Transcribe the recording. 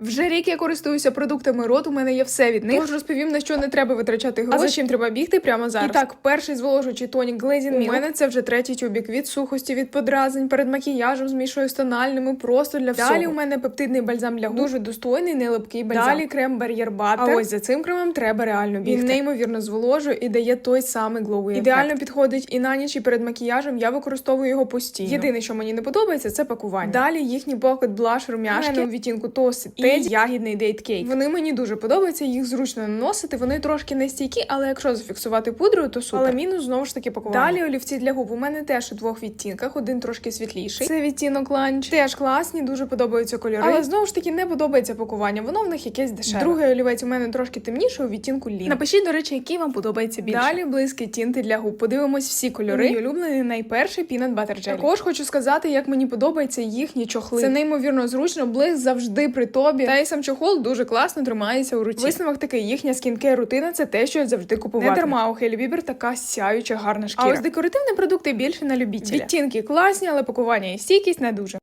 Вже рік я користуюся продуктами рот, у мене є все від них. Тож розповім, на що не треба витрачати гроші. А за чим треба бігти прямо зараз. І так, перший зволожуючий тонік Glazing Milk. У мене це вже третій тюбік від сухості, від подразнень, перед макіяжем змішую з тональними, просто для всього. Далі у мене пептидний бальзам для губ. Дуже достойний, не липкий бальзам. Далі крем бар'єр батер. А ось за цим кремом треба реально бігти. Він неймовірно зволожує і дає той самий глоуі Ідеально підходить і на ніч, і перед макіяжем. Я використовую його постійно. Єдине, що мені не подобається, це пакування. Далі їхній покет блаш румяшки відтінку Toasted Teddy ягідний дейт кейк. Вони мені дуже подобаються, їх зручно наносити. Вони трошки не стійкі, але якщо зафіксувати пудрою, то супер. Але мінус знову ж таки пакування. Далі олівці для губ. У мене теж у двох відтінках, один трошки світліший. Це відтінок ланч. Теж класні, дуже подобаються кольори. Але знову ж таки не подобається пакування. Воно в них якесь дешеве. Другий олівець у мене трошки темніший у відтінку лін. Напишіть, до речі, який вам подобається більше. Далі близькі тінти для губ. Подивимось всі кольори. Мій улюблений найперший Peanut Butter Jelly. Також хочу сказати, як мені подобаються їхні чохли. Це неймовірно зручно, блиск завжди при тобі. Та й сам чохол дуже класно тримається у руці. Висновок такий, їхня скінкер рутина це те, що я завжди купувала. Не дарма у Хейлі Бібер така сяюча гарна шкіра. А ось декоративні продукти більше на любителя. Відтінки класні, але пакування і стійкість не дуже.